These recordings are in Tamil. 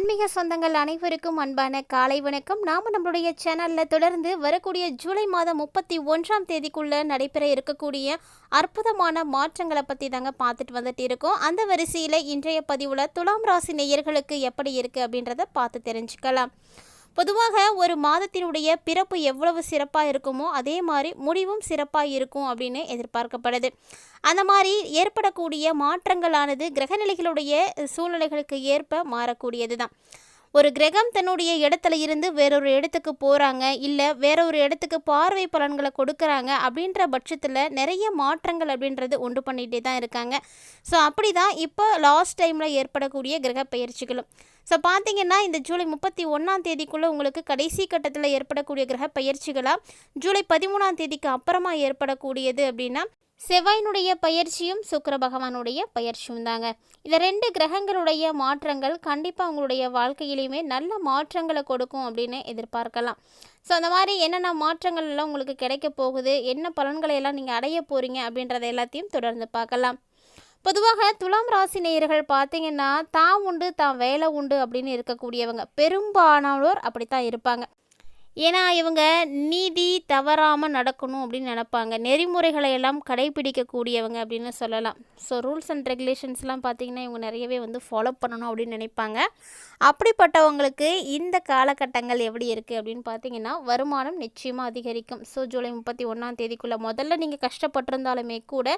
ஆன்மீக சொந்தங்கள் அனைவருக்கும் அன்பான காலை வணக்கம். நாம் நம்மளுடைய சேனலில் தொடர்ந்து வரக்கூடிய ஜூலை மாதம் முப்பத்தி ஒன்றாம் தேதிக்குள்ளே நடைபெற இருக்கக்கூடிய அற்புதமான மாற்றங்களை பற்றி தாங்க பார்த்துட்டு வந்துட்டு இருக்கோம். அந்த வரிசையில் இன்றைய பதிவில் துலாம் ராசி நேயர்களுக்கு எப்படி இருக்குது அப்படின்றத பார்த்து தெரிஞ்சுக்கலாம். பொதுவாக ஒரு மாதத்தினுடைய பிறப்பு எவ்வளவு சிறப்பாக இருக்குமோ அதே மாதிரி முடிவும் சிறப்பாக இருக்கும் அப்படின்னு எதிர்பார்க்கப்படுது. அந்த மாதிரி ஏற்படக்கூடிய மாற்றங்களானது கிரகநிலைகளுடைய சூழ்நிலைகளுக்கு ஏற்ப மாறக்கூடியது தான் ஒரு கிரகம் தன்னுடைய இடத்துல இருந்து வேறொரு இடத்துக்கு போகிறாங்க இல்லை வேற ஒரு இடத்துக்கு பார்வை பலன்களை கொடுக்குறாங்க அப்படின்ற பட்சத்தில் நிறைய மாற்றங்கள் அப்படின்றது உண்டு பண்ணிகிட்டே தான் இருக்காங்க. ஸோ அப்படி தான் இப்போ லாஸ்ட் டைமில் ஏற்படக்கூடிய கிரக பயிற்சிகளும். ஸோ பார்த்தீங்கன்னா இந்த ஜூலை முப்பத்தி ஒன்றாம் தேதிக்குள்ளே உங்களுக்கு கடைசி கட்டத்தில் ஏற்படக்கூடிய கிரக பயிற்சிகளாக ஜூலை பதிமூணாம் தேதிக்கு அப்புறமா ஏற்படக்கூடியது அப்படின்னா செவ்வாயினுடைய பயிற்சியும் சுக்கர பகவானுடைய பயிற்சியும் தாங்க. இந்த ரெண்டு கிரகங்களுடைய மாற்றங்கள் கண்டிப்பாக உங்களுடைய வாழ்க்கையிலையுமே நல்ல மாற்றங்களை கொடுக்கும் அப்படின்னு எதிர்பார்க்கலாம். ஸோ அந்த மாதிரி என்னென்ன மாற்றங்கள் எல்லாம் உங்களுக்கு கிடைக்க போகுது? என்ன பலன்களை எல்லாம் நீங்கள் அடைய போகிறீங்க அப்படின்றத எல்லாத்தையும் தொடர்ந்து பார்க்கலாம். பொதுவாக துலாம் ராசி நேயர்கள் பார்த்தீங்கன்னா தான் உண்டு தான் வேலை உண்டு அப்படின்னு இருக்கக்கூடியவங்க. பெரும்பாலானோர் அப்படித்தான் இருப்பாங்க. ஏன்னா இவங்க நீதி தவறாமல் நடக்கணும் அப்படின்னு நினப்பாங்க. நெறிமுறைகளை எல்லாம் கடைபிடிக்கக்கூடியவங்க அப்படின்னு சொல்லலாம். ஸோ ரூல்ஸ் அண்ட் ரெகுலேஷன்ஸ்லாம் பார்த்திங்கன்னா இவங்க நிறையவே வந்து ஃபாலோ பண்ணணும் அப்படின்னு நினைப்பாங்க. அப்படிப்பட்டவங்களுக்கு இந்த காலகட்டங்கள் எப்படி இருக்குது அப்படின்னு பார்த்தீங்கன்னா வருமானம் நிச்சயமாக அதிகரிக்கும். ஸோ ஜூலை முப்பத்தி ஒன்றாம் தேதிக்குள்ளே முதல்ல நீங்கள் கஷ்டப்பட்டிருந்தாலுமே கூட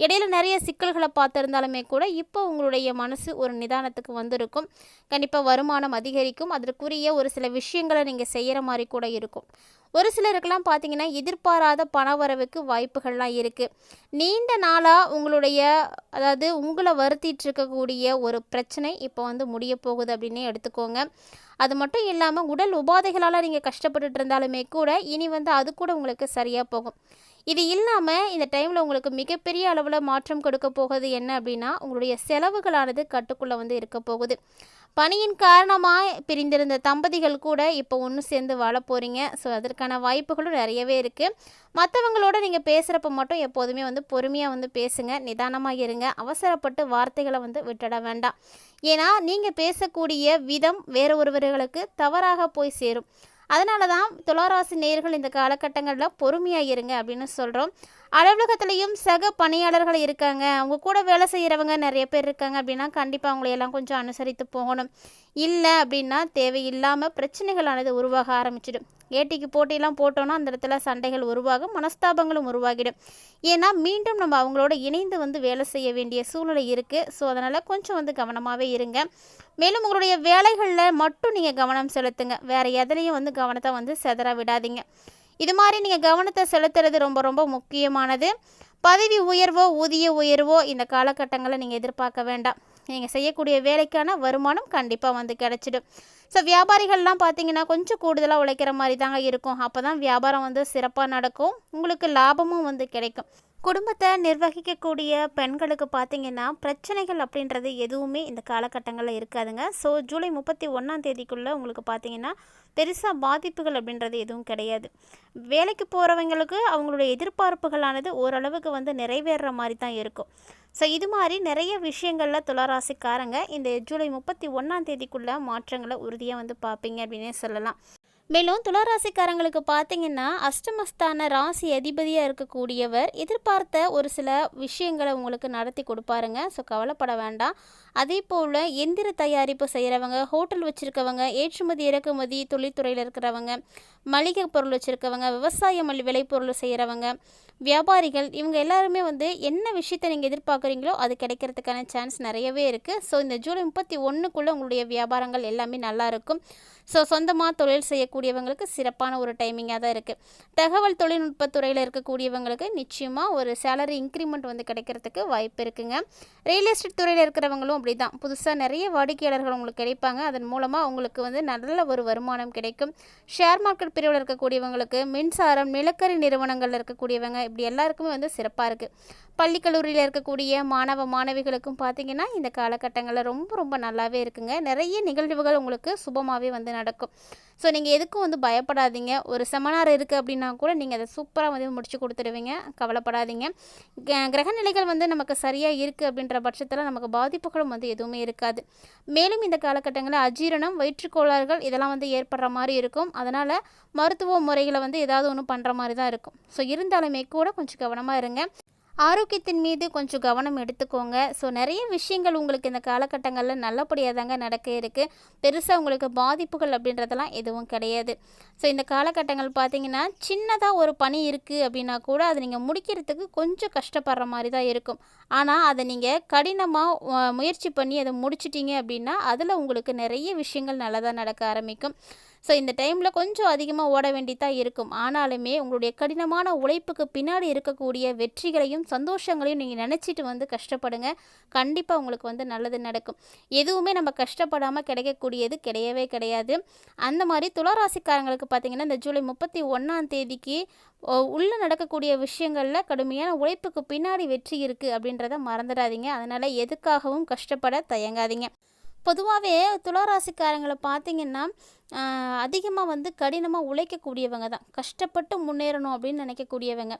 இடையில நிறைய சிக்கல்களை பார்த்துருந்தாலுமே கூட இப்போ உங்களுடைய மனசு ஒரு நிதானத்துக்கு வந்திருக்கும். கண்டிப்பாக வருமானம் அதிகரிக்கும். அதற்குரிய ஒரு சில விஷயங்களை நீங்கள் செய்கிற மாதிரி கூட இருக்கும். ஒரு சிலருக்கெல்லாம் பார்த்தீங்கன்னா எதிர்பாராத பணவரவுக்கு வாய்ப்புகள்லாம் இருக்குது நீண்ட நாளாக உங்களுடைய அதாவது உங்களை வருத்திட்டு இருக்கக்கூடிய ஒரு பிரச்சனை இப்போ வந்து முடிய போகுது அப்படின்னே எடுத்துக்கோங்க. அது மட்டும் இல்லாமல் உடல் உபாதைகளால் நீங்கள் கஷ்டப்பட்டுட்டு இருந்தாலுமே கூட இனி வந்து அது கூட உங்களுக்கு சரியாக போகும். இது இல்லாமல் இந்த டைமில் உங்களுக்கு மிகப்பெரிய அளவில் மாற்றம் கொடுக்க போகுது என்ன அப்படின்னா உங்களுடைய செலவுகளானது கட்டுக்குள்ளே வந்து இருக்க போகுது. பணியின் காரணமாக பிரிந்திருந்த தம்பதிகள் கூட இப்போ ஒன்று சேர்ந்து வாழ போகிறீங்க ஸோ அதற்கான வாய்ப்புகளும் நிறையவே இருக்குது மற்றவங்களோட நீங்கள் பேசுகிறப்ப மட்டும் எப்போதுமே வந்து பொறுமையாக வந்து பேசுங்க. நிதானமாக இருங்க. அவசரப்பட்டு வார்த்தைகளை வந்து விட்டுட வேண்டாம். ஏன்னா நீங்கள் பேசக்கூடிய விதம் வேறு ஒருவர்களுக்கு தவறாக போய் சேரும். அதனால தான் துளாராசி நேர்கள் இந்த காலகட்டங்களில் பொறுமையாக இருங்க அப்படின்னு சொல்கிறோம் அலுவலகத்துலேயும் சக பணியாளர்கள் இருக்காங்க. அவங்க கூட வேலை செய்கிறவங்க நிறைய பேர் இருக்காங்க அப்படின்னா கண்டிப்பாக அவங்களையெல்லாம் கொஞ்சம் அனுசரித்து போகணும். இல்லை அப்படின்னா தேவையில்லாமல் பிரச்சனைகளானது உருவாக ஆரம்பிச்சிடும். ஏட்டிக்கு போட்டியெல்லாம் போட்டோன்னா அந்த இடத்துல சண்டைகள் உருவாகும் மனஸ்தாபங்களும் உருவாகிடும். ஏன்னா மீண்டும் நம்ம அவங்களோட இணைந்து வந்து வேலை செய்ய வேண்டிய சூழ்நிலை இருக்குது ஸோ அதனால் கொஞ்சம் வந்து கவனமாகவே இருங்க. மேலும் உங்களுடைய வேலைகளில் மட்டும் நீங்கள் கவனம் செலுத்துங்க. வேறு எதுலேயும் வந்து கவனத்தை வந்து செதற விடாதீங்க. இது மாதிரி நீங்கள் கவனத்தை செலுத்துறது ரொம்ப ரொம்ப முக்கியமானது. பதவி உயர்வோ ஊதிய உயர்வோ இந்த காலகட்டங்களில் நீங்கள் எதிர்பார்க்க வேண்டாம். நீங்கள் செய்யக்கூடிய வேலைக்கான வருமானம் கண்டிப்பாக வந்து கிடச்சிடும். ஸோ வியாபாரிகள்லாம் பார்த்தீங்கன்னா கொஞ்சம் கூடுதலாக உழைக்கிற மாதிரி தாங்க இருக்கும். அப்போ தான் வியாபாரம் வந்து சிறப்பாக நடக்கும். உங்களுக்கு லாபமும் வந்து கிடைக்கும். குடும்பத்தை நிர்வகிக்கக்கூடிய பெண்களுக்கு பார்த்தீங்கன்னா பிரச்சனைகள் அப்படின்றது எதுவுமே இந்த காலகட்டங்களில் இருக்காதுங்க. ஸோ ஜூலை முப்பத்தி ஒன்றாம் தேதிக்குள்ளே உங்களுக்கு பார்த்தீங்கன்னா பெருசாக பாதிப்புகள் அப்படின்றது எதுவும் கிடையாது. வேலைக்கு போகிறவங்களுக்கு அவங்களுடைய எதிர்பார்ப்புகளானது ஓரளவுக்கு வந்து நிறைவேறுற மாதிரி தான் இருக்கும். ஸோ இது மாதிரி நிறைய விஷயங்களில் துளராசிக்காரங்க இந்த ஜூலை முப்பத்தி ஒன்றாம் தேதிக்குள்ளே மாற்றங்களை உறுதியாக வந்து பார்ப்பீங்க அப்படின்னே சொல்லலாம். மேலும் துளராசிக்காரங்களுக்கு பார்த்தீங்கன்னா அஷ்டமஸ்தான ராசி அதிபதியாக இருக்கக்கூடியவர் எதிர்பார்த்த ஒரு சில விஷயங்களை உங்களுக்கு நடத்தி கொடுப்பாருங்க. ஸோ கவலைப்பட வேண்டாம். அதே போல் எந்திர தயாரிப்பு செய்கிறவங்க ஹோட்டல் வச்சுருக்கவங்க ஏற்றுமதி இறக்குமதி தொழில்துறையில் இருக்கிறவங்க மளிகை பொருள் வச்சுருக்கவங்க விவசாய மல் விளைபொருள் செய்கிறவங்க வியாபாரிகள் இவங்க எல்லாருமே வந்து என்ன விஷயத்தை நீங்கள் எதிர்பார்க்குறீங்களோ அது கிடைக்கிறதுக்கான சான்ஸ் நிறையவே இருக்குது ஸோ இந்த ஜூலை முப்பத்தி ஒன்றுக்குள்ளே உங்களுடைய வியாபாரங்கள் எல்லாமே நல்லா இருக்கும். ஸோ சொந்தமாக தொழில் செய்யக்கூடியவங்களுக்கு சிறப்பான ஒரு டைமிங்காக தான் இருக்குது தகவல் தொழில்நுட்பத்துறையில் இருக்கக்கூடியவங்களுக்கு நிச்சயமாக ஒரு சேலரி இன்க்ரிமெண்ட் வந்து கிடைக்கிறதுக்கு வாய்ப்பு இருக்குங்க. ரியல் எஸ்டேட் துறையில் இருக்கிறவங்களும் அப்படி தான் புதுசாக நிறைய வாடிக்கையாளர்கள் உங்களுக்கு கிடைப்பாங்க. அதன் மூலமாக உங்களுக்கு வந்து நல்ல ஒரு வருமானம் கிடைக்கும். ஷேர் மார்க்கெட் பிரிவில் இருக்கக்கூடியவங்களுக்கு மின்சாரம் நிலக்கரி நிறுவனங்களில் இருக்கக்கூடியவங்க இப்படி எல்லாருக்குமே வந்து சிறப்பாக இருக்குது பள்ளி கல்லூரியில் இருக்கக்கூடிய மாணவ மாணவிகளுக்கும் பார்த்தீங்கன்னா இந்த காலகட்டங்களில் ரொம்ப ரொம்ப நல்லாவே இருக்குங்க. நிறைய நிகழ்வுகள் உங்களுக்கு சுபமாகவே வந்து நடக்கும். ஸோ நீங்கள் எதுக்கும் வந்து பயப்படாதீங்க. ஒரு செமனார் இருக்குது அப்படின்னா கூட நீங்கள் அதை சூப்பராக வந்து முடிச்சு கொடுத்துடுவீங்க. கவலைப்படாதீங்க. க- வந்து நமக்கு சரியாக இருக்குது அப்படின்ற பட்சத்தில் நமக்கு பாதிப்புகளும் வந்து எதுவுமே இருக்காது. மேலும் இந்த காலகட்டங்களில் அஜீரணம் வயிற்றுக்கோளாறுகள் இதெல்லாம் வந்து ஏற்படுற மாதிரி இருக்கும். அதனால் மருத்துவ முறைகளை வந்து ஏதாவது ஒன்று பண்ணுற மாதிரி தான் இருக்கும். ஸோ இருந்தாலுமே கூட கொஞ்சம் கவனமாக இருங்க. ஆரோக்கியத்தின் மீது கொஞ்சம் கவனம் எடுத்துக்கோங்க. ஸோ நிறைய விஷயங்கள் உங்களுக்கு இந்த காலகட்டங்களில் நல்லபடியாக தாங்க நடக்க இருக்குது பெருசாக உங்களுக்கு பாதிப்புகள் அப்படின்றதெல்லாம் எதுவும் கிடையாது. ஸோ இந்த காலகட்டங்கள் பார்த்தீங்கன்னா சின்னதாக ஒரு பணி இருக்குது அப்படின்னா கூட அதை நீங்கள் முடிக்கிறதுக்கு கொஞ்சம் கஷ்டப்படுற மாதிரி தான் இருக்கும். ஆனால் அதை நீங்கள் கடினமாக முயற்சி பண்ணி அதை முடிச்சிட்டிங்க அப்படின்னா அதில் உங்களுக்கு நிறைய விஷயங்கள் நல்லதாக நடக்க ஆரம்பிக்கும். ஸோ இந்த டைமில் கொஞ்சம் அதிகமாக ஓட வேண்டியதாக இருக்கும். ஆனாலுமே உங்களுடைய கடினமான உழைப்புக்கு பின்னாடி இருக்கக்கூடிய வெற்றிகளையும் சந்தோஷங்களையும் நீங்கள் நினச்சிட்டு வந்து கஷ்டப்படுங்க. கண்டிப்பாக உங்களுக்கு வந்து நல்லது நடக்கும். எதுவுமே நம்ம கஷ்டப்படாமல் கிடைக்கக்கூடியது கிடையவே கிடையாது. அந்த மாதிரி துளாராசிக்காரங்களுக்கு பார்த்தீங்கன்னா இந்த ஜூலை முப்பத்தி ஒன்றாம் தேதிக்கு உள்ளே நடக்கக்கூடிய விஷயங்களில் கடுமையான உழைப்புக்கு பின்னாடி வெற்றி இருக்குது அப்படின்றத மறந்துடாதீங்க. அதனால் எதுக்காகவும் கஷ்டப்பட தயங்காதீங்க. பொதுவாகவே துளாராசிக்காரங்களை பார்த்தீங்கன்னா அதிகமாக வந்து கடினமாக உழைக்கக்கூடியவங்க தான். கஷ்டப்பட்டு முன்னேறணும் அப்படின்னு நினைக்கக்கூடியவங்க.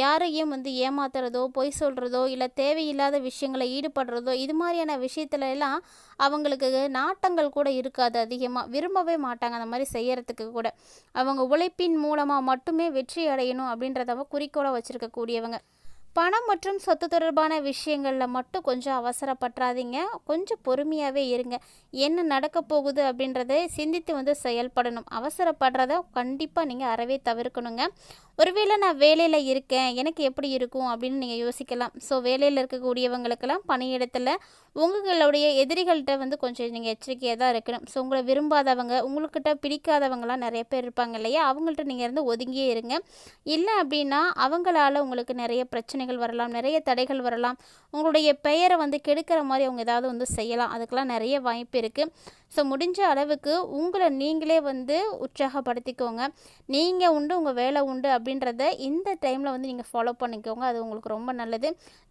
யாரையும் வந்து ஏமாத்துறதோ பொய் சொல்கிறதோ இல்லை தேவையில்லாத விஷயங்களை ஈடுபடுறதோ இது மாதிரியான விஷயத்துல எல்லாம் அவங்களுக்கு நாட்டங்கள் கூட இருக்காது அதிகமாக விரும்பவே மாட்டாங்க அந்த மாதிரி செய்யறதுக்கு கூட. அவங்க உழைப்பின் மூலமாக மட்டுமே வெற்றி அடையணும் அப்படின்றத குறிக்கோளை வச்சுருக்கக்கூடியவங்க. பணம் மற்றும் சொத்து தொடர்பான விஷயங்களில் மட்டும் கொஞ்சம் அவசரப்பட்டுறாதீங்க. கொஞ்சம் பொறுமையாகவே இருங்க. என்ன நடக்க போகுது அப்படின்றத சிந்தித்து வந்து செயல்படணும். அவசரப்படுறத கண்டிப்பாக நீங்கள் அறவே தவிர்க்கணுங்க. ஒருவேளை நான் வேலையில் இருக்கேன் எனக்கு எப்படி இருக்கும் அப்படின்னு நீங்கள் யோசிக்கலாம். ஸோ வேலையில் இருக்கக்கூடியவங்களுக்கெல்லாம் பணியிடத்தில் உங்களுடைய எதிரிகள்கிட்ட வந்து கொஞ்சம் நீங்கள் எச்சரிக்கையாக தான் இருக்கணும். ஸோ உங்களை விரும்பாதவங்க உங்கள்கிட்ட பிடிக்காதவங்களாம் நிறைய பேர் இருப்பாங்க இல்லையா? அவங்கள்ட்ட நீங்கள் இருந்து ஒதுங்கியே இருங்க. இல்லை அப்படின்னா அவங்களால உங்களுக்கு நிறைய பிரச்சனைகள் வரலாம் நிறைய தடைகள் வரலாம். உங்களுடைய பெயரை வந்து கெடுக்கிற மாதிரி அவங்க ஏதாவது வந்து செய்யலாம். அதுக்கெலாம் நிறைய வாய்ப்பு இருக்குது ஸோ முடிஞ்ச அளவுக்கு உங்களை நீங்களே வந்து உற்சாகப்படுத்திக்கோங்க. நீங்கள் உண்டு உங்கள் வேலை உண்டு அப்படி அப்படின்றத இந்த டைமில் வந்து நீங்கள் ஃபாலோ பண்ணிக்கோங்க. அது உங்களுக்கு ரொம்ப நல்லது.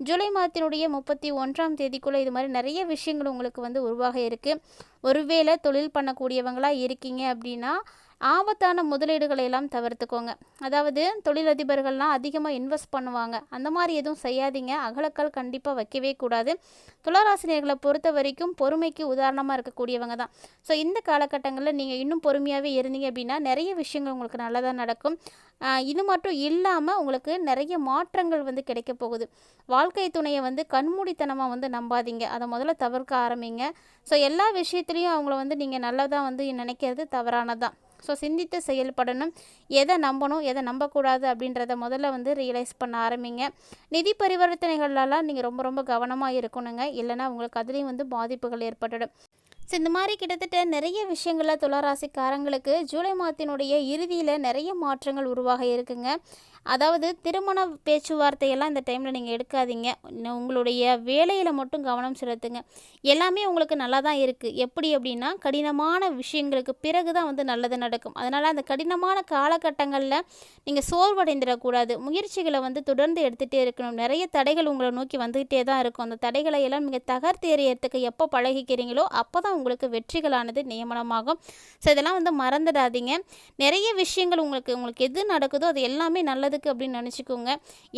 ஜூலை மாதத்தினுடைய முப்பத்தி ஒன்றாம் தேதிக்குள்ளே இது மாதிரி நிறைய விஷயங்கள் உங்களுக்கு வந்து உருவாக இருக்குது ஒருவேளை தொழில் பண்ணக்கூடியவங்களாக இருக்கீங்க அப்படின்னா ஆபத்தான முதலீடுகளை எல்லாம் தவிர்த்துக்கோங்க. அதாவது தொழிலதிபர்கள்லாம் அதிகமாக இன்வெஸ்ட் பண்ணுவாங்க. அந்த மாதிரி எதுவும் செய்யாதீங்க. அகலக்கல் கண்டிப்பாக வைக்கவே கூடாது. துளாராசினியர்களை பொறுத்த வரைக்கும் பொறுமைக்கு உதாரணமாக இருக்கக்கூடியவங்க தான். ஸோ இந்த காலகட்டங்களில் நீங்கள் இன்னும் பொறுமையாகவே இருந்தீங்க அப்படின்னா நிறைய விஷயங்கள் உங்களுக்கு நல்லதாக நடக்கும். இது மட்டும் இல்லாமல் உங்களுக்கு நிறைய மாற்றங்கள் வந்து கிடைக்க போகுது. வாழ்க்கை துணையை வந்து கண்மூடித்தனமாக வந்து நம்பாதீங்க. அதை முதல்ல தவிர்க்க ஆரம்பிங்க. ஸோ எல்லா விஷயத்துலேயும் அவங்கள வந்து நீங்கள் நல்லதாக வந்து நினைக்கிறது தவறானதான் ஸோ சிந்தித்து செயல்படணும். எதை நம்பணும் எதை நம்பக்கூடாது அப்படின்றத முதல்ல வந்து ரியலைஸ் பண்ண ஆரம்பிங்க. நிதி பரிவர்த்தனைகள்லாம் நீங்கள் ரொம்ப ரொம்ப கவனமாக இருக்கணுங்க. இல்லைன்னா உங்களுக்கு அதுலேயும் வந்து பாதிப்புகள் ஏற்பட்டுடும். ஸோ இந்த மாதிரி கிட்டத்தட்ட நிறைய விஷயங்களில் துளராசிக்காரங்களுக்கு ஜூலை மாதத்தினுடைய இறுதியில் நிறைய மாற்றங்கள் உருவாக இருக்குங்க. அதாவது திருமண பேச்சுவார்த்தையெல்லாம் இந்த டைமில் நீங்கள் எடுக்காதீங்க. இன்னும் உங்களுடைய வேலையில் மட்டும் கவனம் செலுத்துங்க. எல்லாமே உங்களுக்கு நல்லா தான் இருக்குது எப்படி அப்படின்னா கடினமான விஷயங்களுக்கு பிறகு தான் வந்து நல்லது நடக்கும். அதனால் அந்த கடினமான காலகட்டங்களில் நீங்கள் சோர்வடைந்துடக்கூடாது. முயற்சிகளை வந்து தொடர்ந்து எடுத்துகிட்டே இருக்கணும். நிறைய தடைகள் உங்களை நோக்கி வந்துகிட்டே தான் இருக்கும். அந்த தடைகளை எல்லாம் நீங்கள் தகர்த்தெறியறதுக்கு எப்போ பழகிக்கிறீங்களோ அப்போ தான் உங்களுக்கு வெற்றிகளானது நியமனமாகும். ஸோ இதெல்லாம் வந்து மறந்துடாதீங்க. நிறைய விஷயங்கள் உங்களுக்கு உங்களுக்கு எது நடக்குதோ அது எல்லாமே நல்லதுக்கு அப்படின்னு நினச்சிக்கோங்க.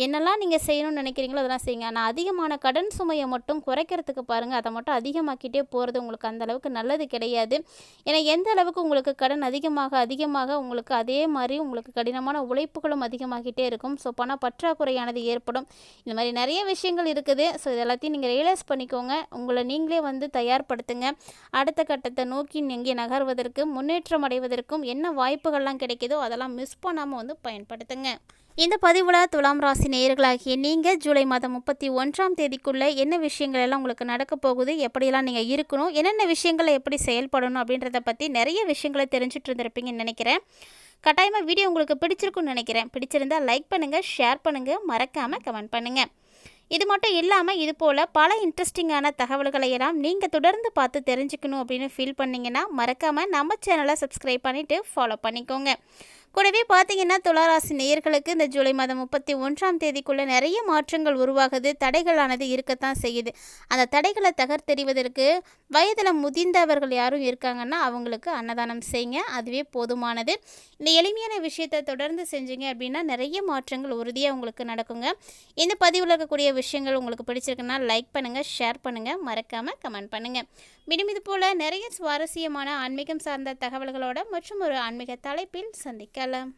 என்னெல்லாம் நீங்கள் செய்யணும்னு நினைக்கிறீங்களோ அதெல்லாம் செய்யுங்க. ஆனால் அதிகமான கடன் சுமையை மட்டும் குறைக்கிறதுக்கு பாருங்கள் அதை மட்டும் அதிகமாக்கிட்டே போகிறது உங்களுக்கு அந்த அளவுக்கு நல்லது கிடையாது. ஏன்னா எந்த அளவுக்கு உங்களுக்கு கடன் அதிகமாக அதிகமாக உங்களுக்கு அதே மாதிரி உங்களுக்கு கடினமான உழைப்புகளும் அதிகமாகிட்டே இருக்கும். ஸோ பண பற்றாக்குறையானது ஏற்படும். இந்த மாதிரி நிறைய விஷயங்கள் இருக்குது. ஸோ இது எல்லாத்தையும் நீங்கள் ரியலைஸ் பண்ணிக்கோங்க. உங்களை நீங்களே வந்து தயார்படுத்துங்க. அடுத்த கட்டத்தை நோக்கி நீங்கள் நகர்வதற்கு முன்னேற்றம் அடைவதற்கும் என்ன வாய்ப்புகள்லாம் கிடைக்குதோ அதெல்லாம் மிஸ் பண்ணாமல் வந்து பயன்படுத்துங்க. இந்த பதிவில் துலாம் ராசி நேயர்களாகிய நீங்கள் ஜூலை மாதம் முப்பத்தி ஒன்றாம் தேதிக்குள்ளே என்ன விஷயங்கள் எல்லாம் உங்களுக்கு நடக்க போகுது எப்படியெல்லாம் நீங்கள் இருக்கணும் என்னென்ன விஷயங்களை எப்படி செயல்படணும் அப்படின்றத பற்றி நிறைய விஷயங்களை தெரிஞ்சுட்டு இருந்திருப்பீங்கன்னு நினைக்கிறேன். கட்டாயமாக வீடியோ உங்களுக்கு பிடிச்சிருக்குன்னு நினைக்கிறேன். பிடிச்சிருந்தா லைக் பண்ணுங்கள் ஷேர் பண்ணுங்கள் மறக்காமல் கமெண்ட் பண்ணுங்கள் இது மட்டும் இல்லாமல் இது போல் பல இன்ட்ரெஸ்டிங்கான தகவல்களை எல்லாம் நீங்கள் தொடர்ந்து பார்த்து தெரிஞ்சுக்கணும் அப்படின்னு ஃபீல் பண்ணிங்கன்னா மறக்காமல் நம்ம சேனலை சப்ஸ்கிரைப் பண்ணிவிட்டு ஃபாலோ பண்ணிக்கோங்க. கூடவே பார்த்தீங்கன்னா துளாராசி நேயர்களுக்கு இந்த ஜூலை மாதம் முப்பத்தி ஒன்றாம் தேதிக்குள்ளே நிறைய மாற்றங்கள் உருவாகுது தடைகளானது இருக்கத்தான் செய்யுது. அந்த தடைகளை தகர்த்தெறிவதற்கு வயதில் முதிர்ந்தவர்கள் யாரும் இருக்காங்கன்னா அவங்களுக்கு அன்னதானம் செய்யுங்க அதுவே போதுமானது. இந்த எளிமையான விஷயத்தை தொடர்ந்து செஞ்சீங்க அப்படின்னா நிறைய மாற்றங்கள் உறுதியாக உங்களுக்கு நடக்குங்க. இந்த பதிவில் இருக்கக்கூடிய விஷயங்கள் உங்களுக்கு பிடிச்சிருக்குன்னா லைக் பண்ணுங்கள் ஷேர் பண்ணுங்கள் மறக்காமல் கமெண்ட் பண்ணுங்கள் மீண்டும் இது போல் நிறைய சுவாரஸ்யமான ஆன்மீகம் சார்ந்த தகவல்களோட மற்றும் ஒரு ஆன்மீக தலைப்பில் Chala.